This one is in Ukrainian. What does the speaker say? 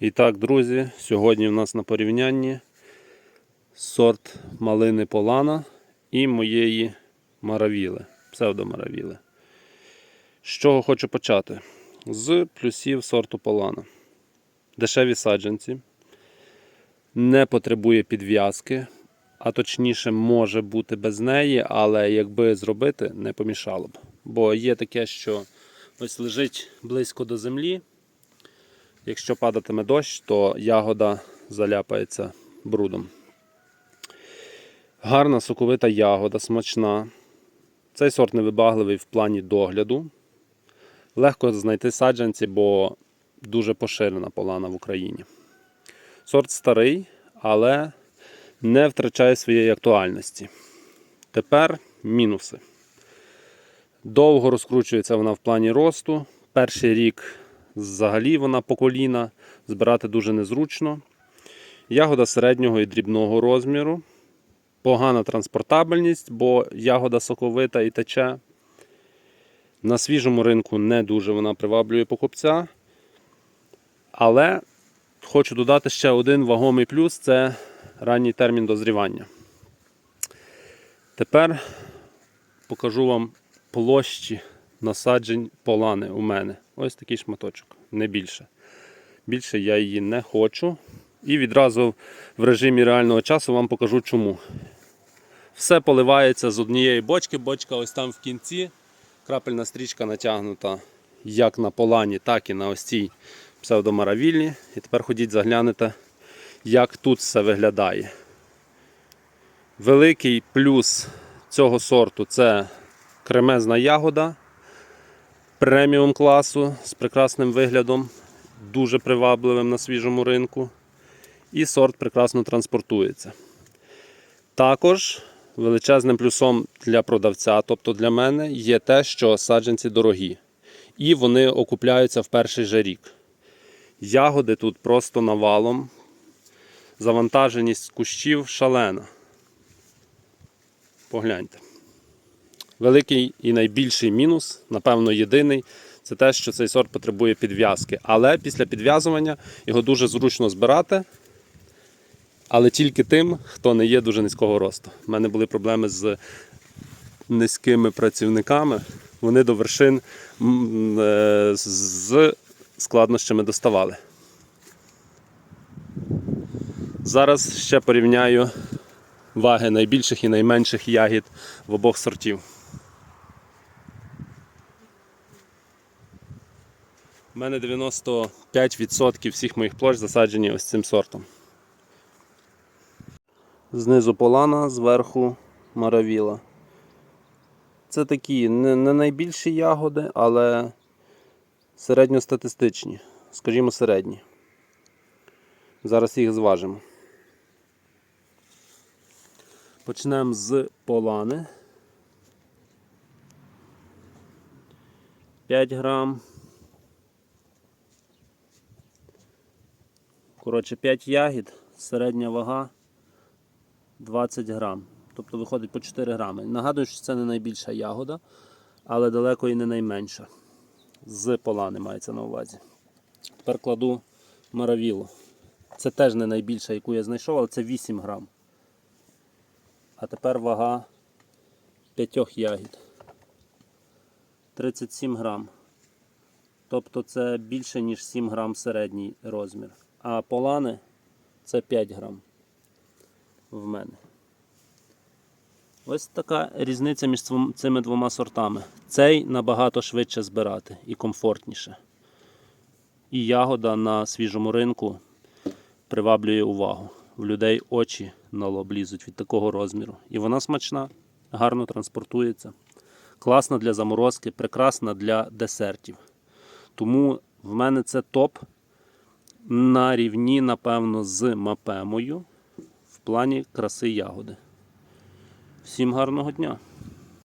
І так, друзі, сьогодні в нас на порівнянні сорт малини Полана і моєї маравіли, псевдомаравіли. З чого хочу почати? З плюсів сорту Полана. Дешеві саджанці, не потребує підв'язки, а точніше може бути без неї, але якби зробити, не помішало б. Бо є таке, що ось лежить близько до землі. Якщо падатиме дощ, то ягода заляпається брудом. Гарна соковита ягода, смачна. Цей сорт невибагливий в плані догляду. Легко знайти саджанці, бо дуже поширена полана в Україні. Сорт старий, але не втрачає своєї актуальності. Тепер мінуси. Довго розкручується вона в плані росту. Перший рік взагалі вона по коліна, збирати дуже незручно. Ягода середнього і дрібного розміру. Погана транспортабельність, бо ягода соковита і тече. На свіжому ринку не дуже вона приваблює покупця. Але хочу додати ще один вагомий плюс це ранній термін дозрівання. Тепер покажу вам площі насаджень полани у мене. Ось такий шматочок, не більше. Більше я її не хочу. І відразу в режимі реального часу вам покажу чому. Все поливається з однієї бочки. Бочка ось там в кінці. Крапельна стрічка натягнута як на полані, так і на ось цій псевдомаравільні. І тепер ходіть заглянете, як тут все виглядає. Великий плюс цього сорту це кремезна ягода преміум класу з прекрасним виглядом, дуже привабливим на свіжому ринку. І сорт прекрасно транспортується. Також величезним плюсом для продавця, тобто для мене, є те, що саджанці дорогі. І вони окупляються в перший же рік. Ягоди тут просто навалом. Завантаженість кущів шалена. Погляньте. Великий і найбільший мінус, напевно, єдиний, це те, що цей сорт потребує підв'язки. Але після підв'язування його дуже зручно збирати. Але тільки тим, хто не є дуже низького росту. У мене були проблеми з низькими працівниками. Вони до вершин е, з складнощами доставали. Зараз ще порівняю ваги найбільших і найменших ягід в обох сортів. У мене 95% всіх моїх площ засаджені ось цим сортом. Знизу полана, зверху маравіла. Це такі не, найбільші ягоди, але середньостатистичні, скажімо, середні. Зараз їх зважимо. Почнемо з полани. 5 грам. Коротше, 5 ягід, середня вага 20 грам. Тобто виходить по 4 грами. Нагадую, що це не найбільша ягода, але далеко і не найменша. З полани мається на увазі. Тепер кладу маравілу. Це теж не найбільша, яку я знайшов, але це 8 грам. А тепер вага 5 ягід. 37 грам. Тобто це більше, ніж 7 грам середній розмір. А полани це 5 грам в мене. Ось така різниця між цими двома сортами. Цей набагато швидше збирати і комфортніше. І ягода на свіжому ринку приваблює увагу. В людей очі на лоб лізуть від такого розміру. І вона смачна, гарно транспортується. Класна для заморозки, прекрасна для десертів. Тому в мене це топ на рівні, напевно, з мапемою в плані краси ягоди. Всім гарного дня!